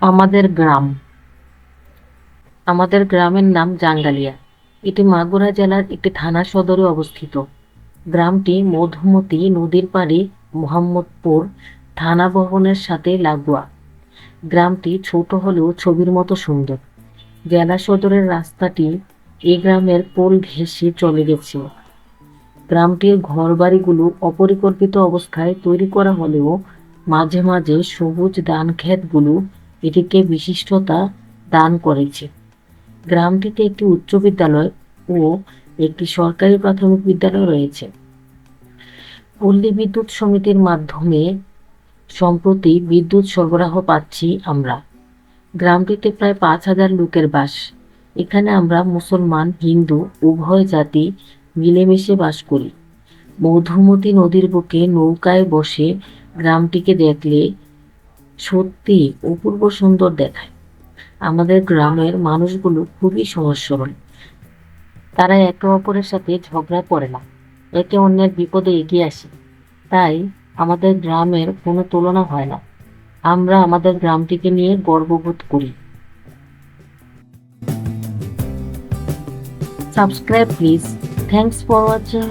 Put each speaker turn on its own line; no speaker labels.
আমাদের গ্রাম। আমাদের গ্রামের নাম জাঙ্গালিয়া। এটি মাগুরা জেলার একটি থানা সদরে অবস্থিত। গ্রামটি মধুমতি নদীর পাড়ি মোহাম্মদপুর থানা ভবনের সাথে লাগোয়া। গ্রামটি ছোট হলেও ছবির মতো সুন্দর। জেলা সদরের রাস্তাটি এই গ্রামের পোল ঘেঁষে চলে গেছে। গ্রামটির ঘরবাড়িগুলো অপরিকল্পিত অবস্থায় তৈরি করা হলেও মাঝে মাঝে সবুজ ধান ক্ষেতগুলো এটিকে বিশিষ্টতা দান করেছে। গ্রামটিতে একটি উচ্চ বিদ্যালয় ও একটি সরকারি প্রাথমিক বিদ্যালয় রয়েছে। পল্লী বিদ্যুৎ সমিতির মাধ্যমে সম্প্রতি বিদ্যুৎ সরবরাহ পাচ্ছি আমরা। গ্রামটিতে প্রায় পাঁচ হাজার লোকের বাস। এখানে আমরা মুসলমান, হিন্দু, উভয় জাতি মিলেমিশে বাস করি। মধুমতি নদীর বুকে নৌকায় বসে গ্রামটিকে দেখলে সত্যি অপূর্ব সুন্দর দেখায়। আমাদের গ্রামের মানুষগুলো খুবই সরল তারা একে অপরের সাথে ঝগড়া করে না, একে অন্যের বিপদে এগিয়ে আসে। তাই আমাদের গ্রামের কোনো তুলনা হয় না। আমরা আমাদের গ্রামটিকে নিয়ে গর্ববোধ করি। Subscribe please thanks for watching